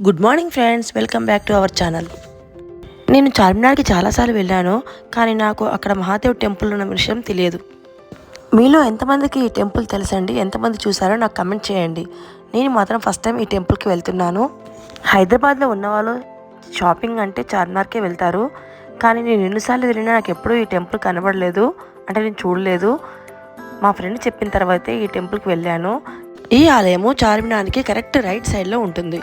Good morning friends welcome back to our channel నేను చార్మినార్కి చాలాసార్లు వెళ్ళాను కానీ నాకు అక్కడ మహాదేవ్ టెంపుల్ ఉన్న విషయం తెలియదు. మీలో ఎంతమందికి ఈ టెంపుల్ తెలుసండి? ఎంతమంది చూసారో నాకు కమెంట్ చేయండి. నేను మాత్రం ఫస్ట్ టైం ఈ టెంపుల్కి వెళ్తున్నాను. హైదరాబాద్లో ఉన్నవాళ్ళు షాపింగ్ అంటే చార్మినార్కే వెళ్తారు. కానీ నేను ఎన్నిసార్లు వెళ్ళినా నాకు ఎప్పుడూ ఈ టెంపుల్ కనబడలేదు. అంటే నేను చూడలేదు. మా ఫ్రెండ్ చెప్పిన తర్వాతే ఈ టెంపుల్కి వెళ్ళాను. ఈ ఆలయము చార్మినార్కి కరెక్ట్ రైట్ సైడ్లో ఉంటుంది.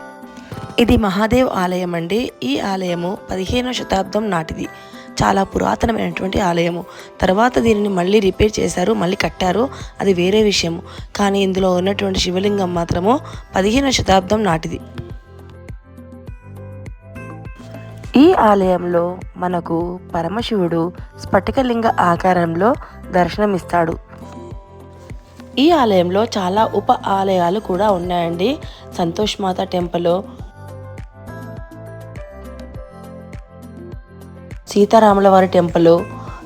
ఇది మహాదేవ్ ఆలయం అండి. ఈ ఆలయము పదిహేనవ శతాబ్దం నాటిది. చాలా పురాతనమైనటువంటి ఆలయము. తర్వాత దీనిని మళ్ళీ రిపేర్ చేశారు మళ్ళీ కట్టారు. అది వేరే విషయము. కానీ ఇందులో ఉన్నటువంటి శివలింగం మాత్రము పదిహేనవ శతాబ్దం నాటిది. ఈ ఆలయంలో మనకు పరమశివుడు స్ఫటికలింగ ఆకారంలో దర్శనమిస్తాడు. ఈ ఆలయంలో చాలా ఉప ఆలయాలు కూడా ఉన్నాయండి. సంతోష్ మాత టెంపుల్ సీతారాముల వారి temple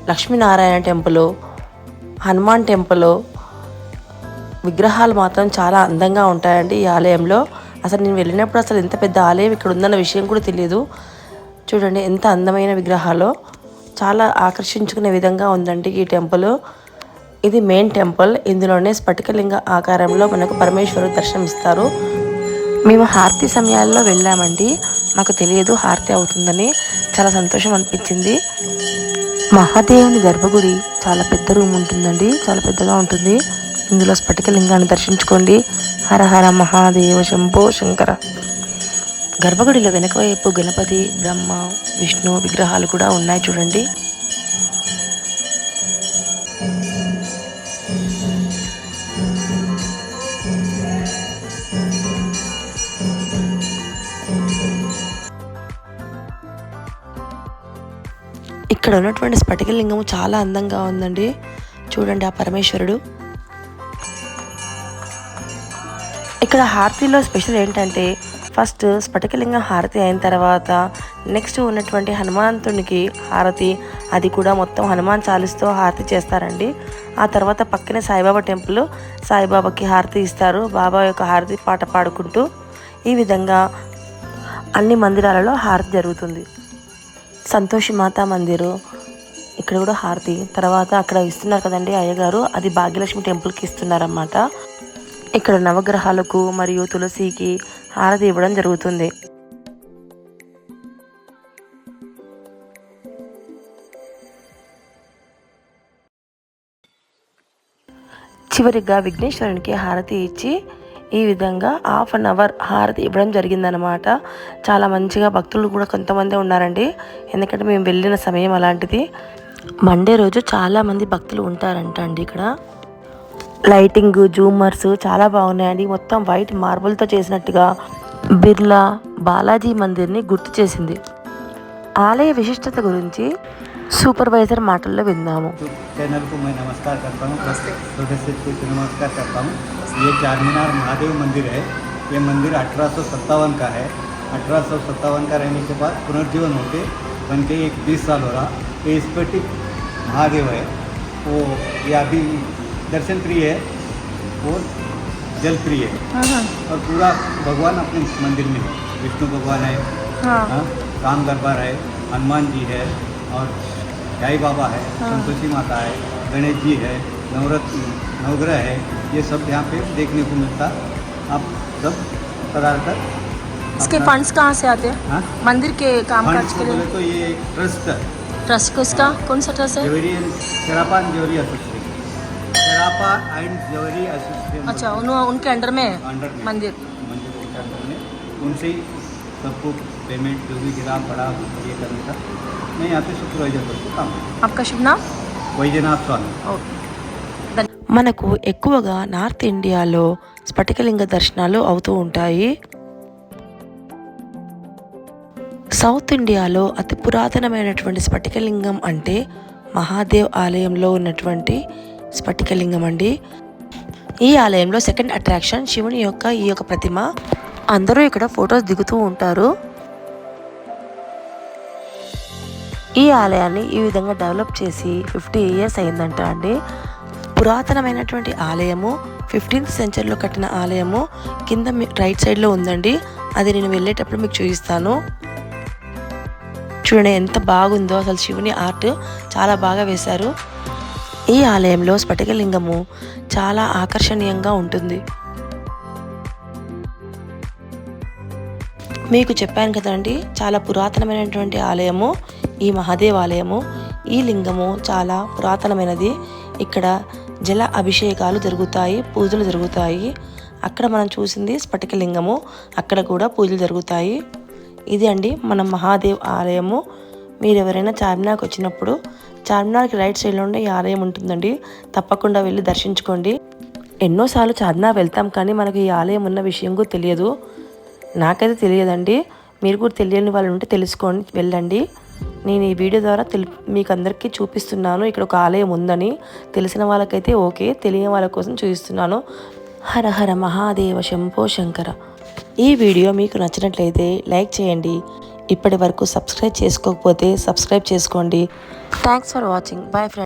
Lakshminarayana temple Hanuman temple విగ్రహాలు మాత్రం చాలా అందంగా ఉంటాయండి ఈ ఆలయంలో. అసలు నేను వెళ్ళినప్పుడు అసలు ఎంత పెద్ద ఆలయం ఇక్కడ ఉందన్న విషయం కూడా తెలియదు చూడండి ఎంత అందమైన విగ్రహాలు. చాలా ఆకర్షించుకునే విధంగా ఉందండి ఈ టెంపుల్. ఇది మెయిన్ టెంపుల్. ఇందులోనే స్ఫటికలింగ ఆకారంలో మనకు పరమేశ్వరుడు దర్శనమిస్తారు. మేము హారతి సమయాల్లో వెళ్ళామండి. మాకు తెలియదు హారతి అవుతుందని చాలా సంతోషం అనిపించింది. మహాదేవుని గర్భగుడి చాలా పెద్ద రూమ్ ఉంటుందండి. చాలా పెద్దగా ఉంటుంది. ఇందులో స్ఫటికలింగాన్ని దర్శించుకోండి. హర హర మహాదేవ శంభో శంకర. గర్భగుడిలో వెనక వైపు గణపతి బ్రహ్మ విష్ణు విగ్రహాలు కూడా ఉన్నాయి చూడండి. ఇక్కడ ఉన్నటువంటి స్ఫటికలింగము చాలా అందంగా ఉందండి. చూడండి ఆ పరమేశ్వరుడు. ఇక్కడ హారతిలో స్పెషల్ ఏంటంటే ఫస్ట్ స్ఫటికలింగం హారతి అయిన తర్వాత నెక్స్ట్ ఉన్నటువంటి హనుమంతునికి హారతి అది కూడా మొత్తం హనుమాన్ చాలీస్తో హారతి చేస్తారండి. ఆ తర్వాత పక్కనే సాయిబాబా టెంపుల్ సాయిబాబాకి హారతి ఇస్తారు. బాబా యొక్క హారతి పాట పాడుకుంటూ ఈ విధంగా అన్ని మందిరాలలో హారతి జరుగుతుంది. సంతోషి మాతా మందిరు. ఇక్కడ కూడా హారతి. తర్వాత అక్కడ ఇస్తున్నారు కదండి అయ్యగారు. అది భాగ్యలక్ష్మి టెంపుల్కి ఇస్తున్నారన్నమాట. ఇక్కడ నవగ్రహాలకు మరియు తులసికి హారతి ఇవ్వడం జరుగుతుంది. చివరిగా విఘ్నేశ్వరునికి హారతి ఇచ్చి ఈ విధంగా హాఫ్ అన్ అవర్ హారతి ఇవ్వడం జరిగిందనమాట చాలా మంచిగా భక్తులు కూడా కొంతమంది ఉన్నారండి. ఎందుకంటే మేము వెళ్ళిన సమయం అలాంటిది. మండే రోజు చాలామంది భక్తులు ఉంటారంట అండి ఇక్కడ. లైటింగ్ జూమర్స్ చాలా బాగున్నాయండి. మొత్తం వైట్ మార్బుల్తో చేసినట్టుగా బిర్లా బాలాజీ మందిర్ని గుర్తు చేసింది. ఆలయ విశిష్టత గురించి సూపర్వైజర్ మాటల్లో విందాము. నమస్కారం చెప్పాము. हूँ हूँ ये चार मीनार महादेव मंदिर है। ये मंदिर अठारह सौ सत्तावन का है। अठारह सौ सत्तावन का रहने के बाद पुनर्जीवन होते बन के एक बीस साल हो रहा। ये स्फटिक महादेव है। वो ये अभी दर्शन प्रिय है और जल प्रिय है और पूरा भगवान अपने मंदिर में है। विष्णु भगवान है। हाँ, राम दरबार है। हनुमान जी है और साई बाबा है। संतोषी माता है। गणेश जी है। नवरत्न नवग्रह है ये सब यहाँ पे देखने को मिलता। आप सब पदार्थ इसके फंड्स कहाँ से आते हैं? हाँ? मंदिर के कामकाज फंड्स के लिए। तो ये एक ट्रस्ट है। ट्रस्ट किसका? कौन सा ट्रस्ट है? ज्वेलरी शरापा एंड ज्वेलरी एसोसिएशन शरापा एंड ज्वेलरी एसोसिएशन अच्छा उन, उनके अंडर में है? अंडर में। मंदिर। मंदिर के अंदर में। उनसे ही सबको पेमेंट जो भी गिरा पड़ा ये करने का। मैं यहाँ पे सुपरवाइजर काम करता आपका शुभ नाम? हूँ। वैद्यनाथ स्वामी। ओके। మనకు ఎక్కువగా నార్త్ ఇండియాలో స్ఫటికలింగ దర్శనాలు అవుతూ ఉంటాయి. సౌత్ ఇండియాలో అతి పురాతనమైనటువంటి స్ఫటికలింగం అంటే మహాదేవ్ ఆలయంలో ఉన్నటువంటి స్ఫటికలింగం అండి. ఈ ఆలయంలో సెకండ్ అట్రాక్షన్ శివుని యొక్క ఈ యొక్క ప్రతిమ. అందరూ ఇక్కడ ఫొటోస్ దిగుతూ ఉంటారు. ఈ ఆలయాన్ని ఈ విధంగా డెవలప్ చేసి ఫిఫ్టీ ఇయర్స్ అయిందంట అండి. పురాతనమైనటువంటి ఆలయము ఫిఫ్టీన్త్ సెంచరీలో కట్టిన ఆలయము కింద రైట్ సైడ్లో ఉందండి. అది నేను వెళ్ళేటప్పుడు మీకు చూపిస్తాను. చూడండి ఎంత బాగుందో అసలు శివుని ఆర్ట్ చాలా బాగా వేశారు. ఈ ఆలయంలో స్ఫటికలింగము చాలా ఆకర్షణీయంగా ఉంటుంది. మీకు చెప్పాను కదండి చాలా పురాతనమైనటువంటి ఆలయము ఈ మహాదేవాలయము ఈ లింగము చాలా పురాతనమైనది. ఇక్కడ జల అభిషేకాలు జరుగుతాయి పూజలు జరుగుతాయి. అక్కడ మనం చూసింది స్ఫటికలింగము అక్కడ కూడా పూజలు జరుగుతాయి. ఇది అండి మన మహాదేవ్ ఆలయము. మీరు ఎవరైనా చార్మినార్కి వచ్చినప్పుడు చార్మినార్కి రైట్ సైడ్లోనే ఈ ఆలయం ఉంటుందండి. తప్పకుండా వెళ్ళి దర్శించుకోండి. ఎన్నోసార్లు చార్మినార్ వెళ్తాం కానీ మనకు ఈ ఆలయం ఉన్న విషయం కూడా తెలియదు. నాకైతే తెలియదండి. మీరు కూడా తెలియని వాళ్ళు ఉంటే తెలుసుకోండి వెళ్ళండి. నేను ఈ వీడియో ద్వారా తెలి మీకు అందరికీ చూపిస్తున్నాను. ఇక్కడ ఒక ఆలయం ఉందని తెలిసిన వాళ్ళకైతే ఓకే తెలియని వాళ్ళ కోసం చూపిస్తున్నాను. హర హర మహాదేవ శంభో శంకర. ఈ వీడియో మీకు నచ్చినట్లయితే లైక్ చేయండి. ఇప్పటి వరకు సబ్స్క్రైబ్ చేసుకోకపోతే సబ్స్క్రైబ్ చేసుకోండి. Thanks for watching bye friend